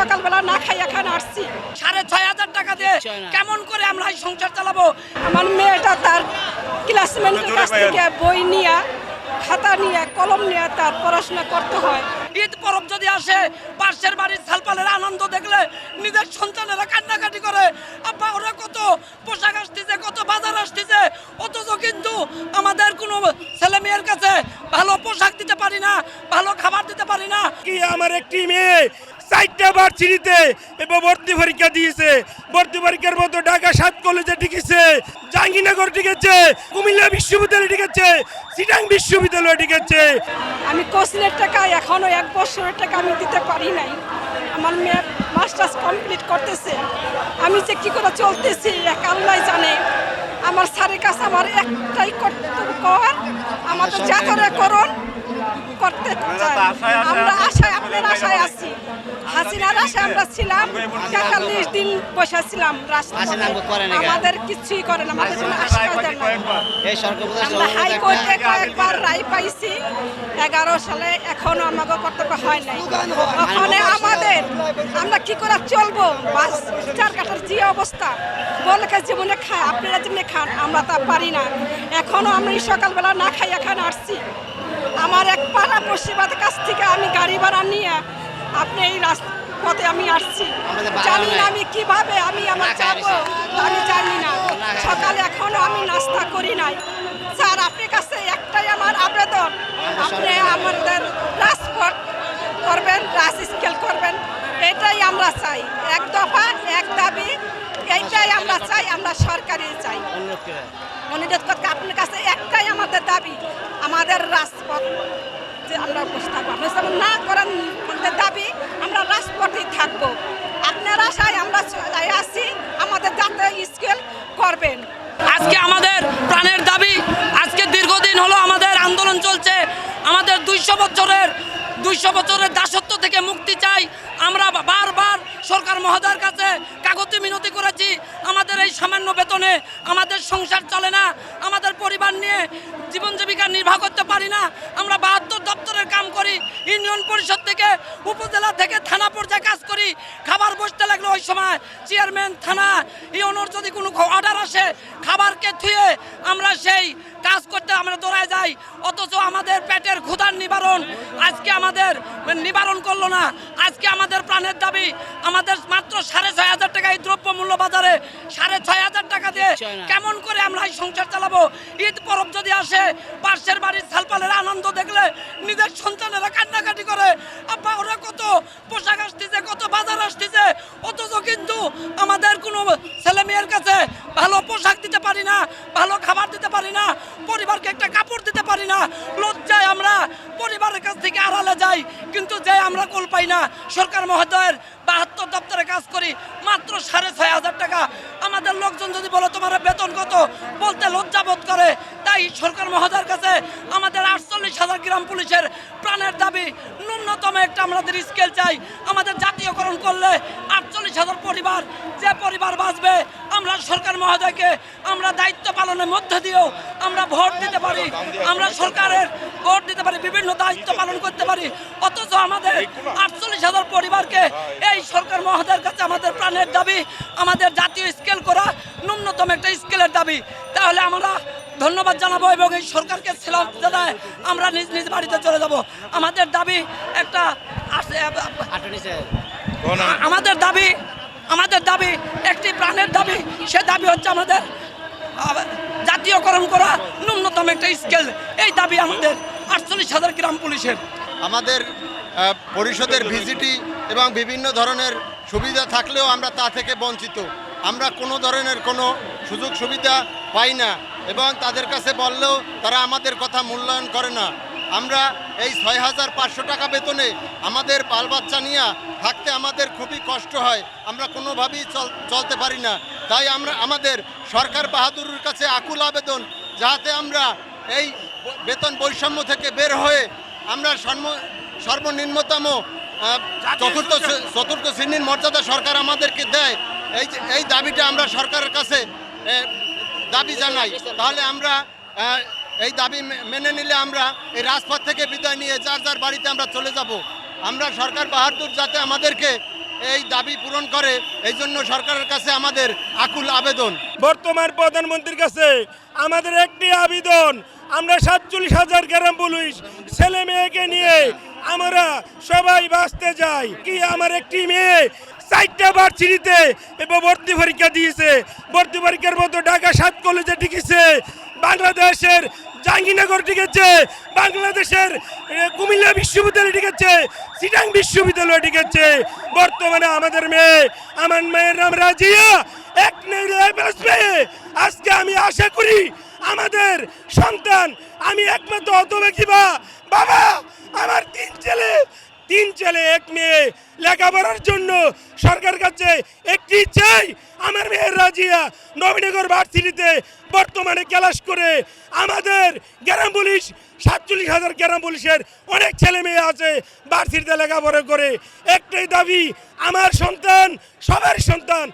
সকালবেলা না খাই এখানে আসছি। সাড়ে ছয় হাজার টাকা দিয়ে কেমন করে আমরা এই সংসার চালাবো? আমার মেয়েটা তার ক্লাসমেটের কাছ থেকে বই নিয়ে খাতা নিয়ে কলম নিয়ে তার পড়াশোনা করতে হয়। ঈদ পরব যদি আসে পাশের বাড়ির সালপালের আনন্দ দেখলে নিজের সন্তানেরা কান্নাকাটি করে আব্বা ওরা কত পোশাক আসতেছে কত বাজার আসতেছে অথচ কিন্তু আমাদের কোনো ছেলে মেয়ের কাছে ভালো পোশাক দিতে পারি না ভালো খাবার দিতে পারি না। কি আমার একটি মেয়ে? চারটা বার চিনিতে এবং ভর্তি পরীক্ষা দিয়েছে। ভর্তি পরীক্ষার মতো ঢাকা সাত কলেজে টিকেছে জাহাঙ্গীরনগর টিকেছে কুমিল্লা বিশ্ববিদ্যালয় টিকেছে সিটাং বিশ্ববিদ্যালয় টিকেছে আমি কোচিংয়ের টাকা এখনও এক বছরের টাকা আমি দিতে পারি নাই। আমার মেয়ে মাস্টার্স কমপ্লিট করতেছে। আমি যে কি করে চলতেছি এক আল্লাহ জানে। আমার স্যারের কাছে আমার একটাই কর্তব্য কর আমাদের যা করে করুন করতে চাই। আমরা আশায় আপনার আশায় আছি। হাসিনার আশায় আমরা ছিলাম। তেতাল্লিশ দিন বসেছিলাম? আমাদের কিছুই করে না আমাদের কোনো দেন আমরা হাইকোর্টে কয়েকবার রায় পাইছি। এগারো সালে এখনও আমাকে কর্তব্য হয় নাই। ওখানে আমাদের আমরা কি করে চলবো? বাস চার কাটার যে অবস্থা। বলকে জীবনে খায় আপনারা যেমনি খান আমরা তা পারি না। এখনও আমি সকালবেলা না খাই এখানে আসছি। আমার এক পাড়া পশ্চিমাদের কাছ থেকে আমি গাড়ি ভাড়া নিয়ে আপনি এই রাস্তাতে আমি আসছি। জানি না আমি কীভাবে আমি আমার যাব আমি জানি না। সকালে এখনও আমি নাস্তা করি নাই। স্যার আপনার কাছে একটাই আমার আবেদন। আপনি আমাদের রাজপথ করবেন রাজ স্কেল করবেন। এটাই আমরা চাই। এক দফা এক দাবি এইটাই আমরা চাই আমরা সরকারি চাই। অনুরোধ করতে আপনার কাছে একটাই আমাদের দাবি। আমাদের রাজপথ যে আমরা বসে থাকব না করেন দাবি, আমরা রাজপথেই থাকব। আপনার আশায় আমরা আসি আমাদের যাতে স্কেল করবেন। আজকে আমাদের প্রাণের দাবি, আজকে দীর্ঘদিন হলো আমাদের আন্দোলন চলছে। আমাদের দুইশো বছরের দুইশো বছরের দাসত্ব থেকে মুক্তি চাই। আমরা বারবার সরকার মহোদয়ের কাছে কাগজে মিনতি করেছি। আমাদের এই সামান্য বেতনে আমাদের সংসার চলে না। আমাদের পরিবার নিয়ে জীবন জীবিকা নির্বাহ করতে পারি না। আমরা বাহাত্তর দপ্তরের কাম করি, ইউনিয়ন পরিষদ থেকে, উপজেলা থেকে, থানা পর্যায়ে কাজ করি। খাবার বসতে লাগল ওই সময় চেয়ারম্যান, থানা, ইউনোর যদি কোনো অর্ডার আসে, খাবারকে থুয়ে আমরা সেই কাজ করতে আমরা দৌড়ায় যাই। অথচ আমাদের পেটের ক্ষুধার নিবারণ আজকে আমাদের নিবারণ করল না। আজকে আমাদের প্রাণের দাবি আমাদের মাত্র সাড়ে ছয় হাজার টাকা এই দ্রব্য মূল্য বাজারে সাড়ে ছয় হাজার টাকা দিয়ে কেমন করে আমরা এই সংসার চালাবো? ঈদ পরব যদি আসে পাশের বাড়ির সালপালের আনন্দ দেখলে নিজের সন্তানেরা কান্নাকাটি করে আব্বা ওরা কত পোশাক আসতেছে কত বাজার আসতেছে অথচ কিন্তু আমাদের কোনো ছেলে মেয়ের কাছে ভালো পোশাক দিতে পারি না ভালো খাবার দিতে পারি না পরিবারকে একটা কাপড় দিতে পারি না লজ্জায় আমরা পরিবারের কাছ থেকে আড়ালে যাই কিন্তু যে আমরা কোল পাই না। সরকার মহোদয়ের বাহাত্তর দপ্তরে কাজ করি, মাত্র সাড়ে ছয় হাজার টাকা। আমাদের লোকজন যদি বলো, তোমার বেতন কত? বলতে লজ্জা বোধ করে। তাই সরকার মহোদয়ের কাছে আমাদের আটচল্লিশ হাজার গ্রাম পুলিশের প্রাণের দাবি, ন্যূনতম একটা আমাদের স্কেল চাই। আমাদের জাতীয়করণ করলে আটচল্লিশ হাজার পরিবার, যে পরিবার বাঁচবে, আমরা সরকার মহোদয়কে আমরা দায়িত্ব পালনের মধ্যে দিয়েও আমরা ভোট দিতে পারি। আমরা সরকারের ভোট দিতে পারি, বিভিন্ন দায়িত্ব পালন করতে পারি। অথচ আমাদের আটচল্লিশ হাজার পরিবারকে এই সরকার মহোদয়ের কাছে আমাদের প্রাণের দাবি, আমাদের জাতীয় স্কেল করা ন্যূনতম একটা স্কেলের দাবি। তাহলে আমরা ধন্যবাদ জানাব এবং এই সরকারকে ছিলাম জানায় আমরা নিজ নিজ বাড়িতে চলে যাব। আমাদের দাবি একটা আমাদের দাবি আমাদের দাবি একটি প্রাণের দাবি। সে দাবি হচ্ছে আমাদের জাতীয়করণ করা ন্যূনতম একটা স্কেল। এই দাবি আমাদের আটচল্লিশ হাজার গ্রাম পুলিশের। আমাদের পরিষদের ভিজিটি এবং বিভিন্ন ধরনের সুবিধা থাকলেও আমরা তা থেকে বঞ্চিত। আমরা কোনো ধরনের কোনো সুযোগ সুবিধা পাই না এবং তাদের কাছে বললেও তারা আমাদের কথা মূল্যায়ন করে না। আমরা এই ছয় হাজার পাঁচশো টাকা বেতনে আমাদের বাল বাচ্চা নিয়ে থাকতে আমাদের খুবই কষ্ট হয়। আমরা কোনোভাবেই চল, চলতে পারি না। তাই আমরা আমাদের সরকার বাহাদুরের কাছে আকুল আবেদন যাতে আমরা এই বেতন বৈষম্য থেকে বের হয়ে আমরা সর্ব- সর্বনিম্নতম চতুর্থ চতুর্থ শ্রেণির মর্যাদা সরকার আমাদেরকে দেয় এই এই দাবিটা আমরা সরকারের কাছে দাবি জানাই। তাহলে আমরা এই দাবি মেনে নিলে আমরা এই রাজপথ থেকে বিদায় নিয়ে যার যার বাড়িতে আমরা চলে যাব। আমরা সরকার বাহাদুর যাতে আমাদেরকে এই দাবি পূরণ করে, এই জন্য সরকারের কাছে আমাদের আকুল আবেদন। বর্তমান প্রধানমন্ত্রীর কাছে আমাদের একটি আবেদন, আমরা সাতচল্লিশ হাজার গ্রাম পুলিশ ছেলে মেয়েকে নিয়ে আমরা সবাই বাঁচতে যাই কি আমার একটি মেয়ে চারটা ভার্সিটিতে এবং ভর্তি পরীক্ষা দিয়েছে, ভর্তি পরীক্ষার মতো ঢাকা সাত কলেজে টিকেছে বাংলাদেশের জাহাঙ্গীরনগর টিকেছে বাংলাদেশের কুমিল্লা বিশ্ববিদ্যালয় টিকেছে সিটাং বিশ্ববিদ্যালয় টিকেছে বর্তমানে আমাদের মেয়ে, আমার মেয়ের নাম রাজিয়া, এক পেয়ে আজকে আমি আশা করি আমাদের সন্তান, আমি একমাত্র অত বা বাবা, আমার তিন ছেলে তিন ছেলে, এক মেয়ে লেখাপড়ার জন্য সরকার কাছে একটি চাই। আমার মেয়ের রাজিয়া নবীনগর ভার্সিটিতে বর্তমানে ক্লাস করে। আমাদের গ্রাম পুলিশ, সাতচল্লিশ হাজার গ্রাম পুলিশের অনেক ছেলে মেয়ে আছে ভার্সিটিতে লেখাপড়া করে। একটাই দাবি, আমার সন্তান সবাই